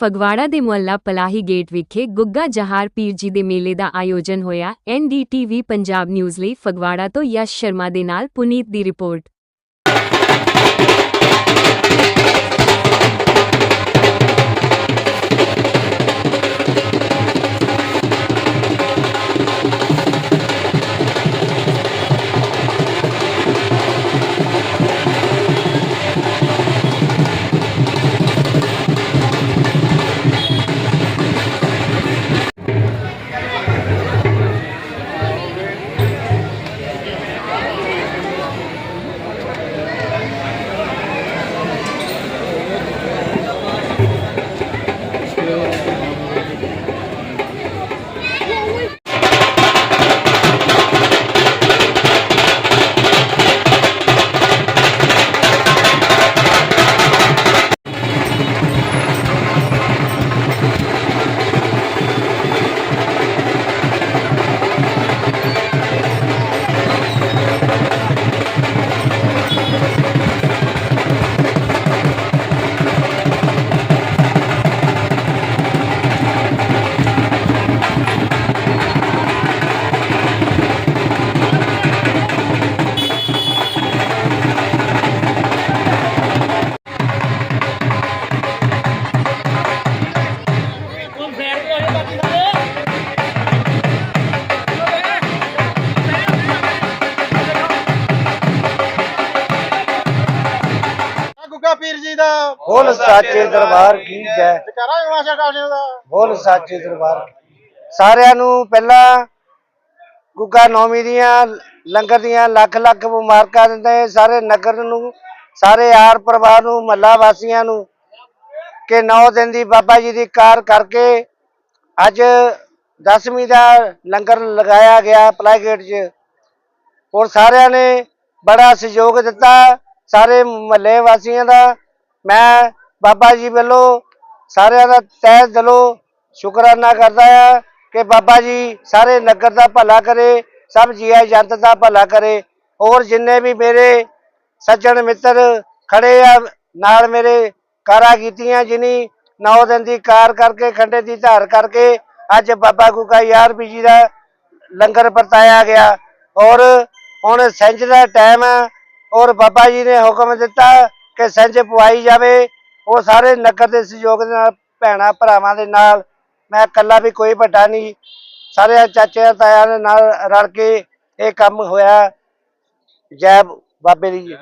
ਫਗਵਾੜਾ ਦੇ ਮੁਹੱਲਾ ਪਲਾਹੀ ਗੇਟ ਵਿਖੇ ਗੁੱਗਾ ਜਹਾਰ ਪੀਰ ਜੀ ਦੇ ਮੇਲੇ ਦਾ ਆਯੋਜਨ ਹੋਇਆ। ਐਨਡੀਟੀਵੀ ਪੰਜਾਬ ਨਿਊਜ਼ ਲਈ ਫਗਵਾੜਾ ਤੋਂ ਯਸ਼ ਸ਼ਰਮਾ ਦੇ ਨਾਲ ਪੁਨੀਤ ਦੀ ਰਿਪੋਰਟ। ਬੋਲ ਸਾਚੇ ਦਰਬਾਰ ਕੀ ਜੈ। ਕਾਸ਼ੇ ਦਾ ਬੋਲ ਸਾਚੇ ਦਰਬਾਰ ਸਾਰਿਆਂ ਨੂੰ ਪਹਿਲਾਂ ਗੁੱਗਾ ਨੌਮੀ ਦੀਆਂ ਲੰਗਰ ਦੀਆਂ ਲੱਖ ਲੱਖ ਮੁਬਾਰਕਾਂ ਦਿੰਦੇ ਸਾਰੇ ਨਗਰ ਨੂੰ ਸਾਰੇ ਆਰ ਪਰਿਵਾਰ ਨੂੰ ਮਹੱਲਾ ਵਾਸੀਆਂ ਨੂੰ ਕਿ 9 ਦਿਨ ਦੀ ਬਾਬਾ ਜੀ ਦੀ ਕਾਰ ਕਰਕੇ ਅੱਜ 10ਵੀਂ ਦਾ ਲੰਗਰ ਲਗਾਇਆ ਗਿਆ ਪਲਾਈ ਗੇਟ 'ਚ। ਔਰ ਸਾਰਿਆਂ ਨੇ ਬੜਾ ਸਹਿਯੋਗ ਦਿੱਤਾ ਸਾਰੇ ਮਹੱਲੇ ਵਾਸੀਆਂ ਦਾ ਮੈਂ ਬਾਬਾ ਜੀ ਵੱਲੋਂ ਸਾਰਿਆਂ ਦਾ ਤਹਿ ਦਿਲੋਂ ਸ਼ੁਕਰਾਨਾ ਕਰਦਾ ਹਾਂ ਕਿ ਬਾਬਾ ਜੀ ਸਾਰੇ ਨਗਰ ਦਾ ਭਲਾ ਕਰੇ, ਸਭ ਜੀਆ ਜੰਤ ਦਾ ਭਲਾ ਕਰੇ। ਔਰ ਜਿੰਨੇ ਵੀ ਮੇਰੇ ਸੱਜਣ ਮਿੱਤਰ ਖੜੇ ਆ, ਨਾਲ ਮੇਰੇ ਕਾਰਾਂ ਕੀਤੀਆਂ, ਜਿਨੀ ਨੌ ਦਿਨ ਦੀ ਕਾਰ ਕਰਕੇ, ਖੰਡੇ ਦੀ ਧਾਰ ਕਰਕੇ ਅੱਜ ਬਾਬਾ ਗੁਗਾ ਯਾਰ ਵੀ ਜੀ ਦਾ ਲੰਗਰ ਵਰਤਾਇਆ ਗਿਆ। ਔਰ ਹੁਣ ਸਿੰਜ ਦਾ ਟਾਈਮ ਹੈ ਔਰ ਬਾਬਾ ਜੀ ਨੇ ਹੁਕਮ ਦਿੱਤਾ ਕਿ ਸਿੰਜ ਪਵਾਈ ਜਾਵੇ, ਉਹ ਸਾਰੇ ਨਗਰ ਦੇ ਸਹਿਯੋਗ ਦੇ ਨਾਲ, ਭੈਣਾ ਭਰਾਵਾਂ ਦੇ ਨਾਲ, ਮੈਂ ਇਕੱਲਾ ਵੀ ਕੋਈ ਵੱਡਾ ਨਹੀਂ। ਸਾਰੇ ਚਾਚੇ ਤਾਇਆਂ ਦੇ ਨਾਲ ਰਲ ਕੇ ਇਹ ਕੰਮ ਹੋਇਆ। ਜੈ ਬਾਬੇ ਦੀ ਜੀ।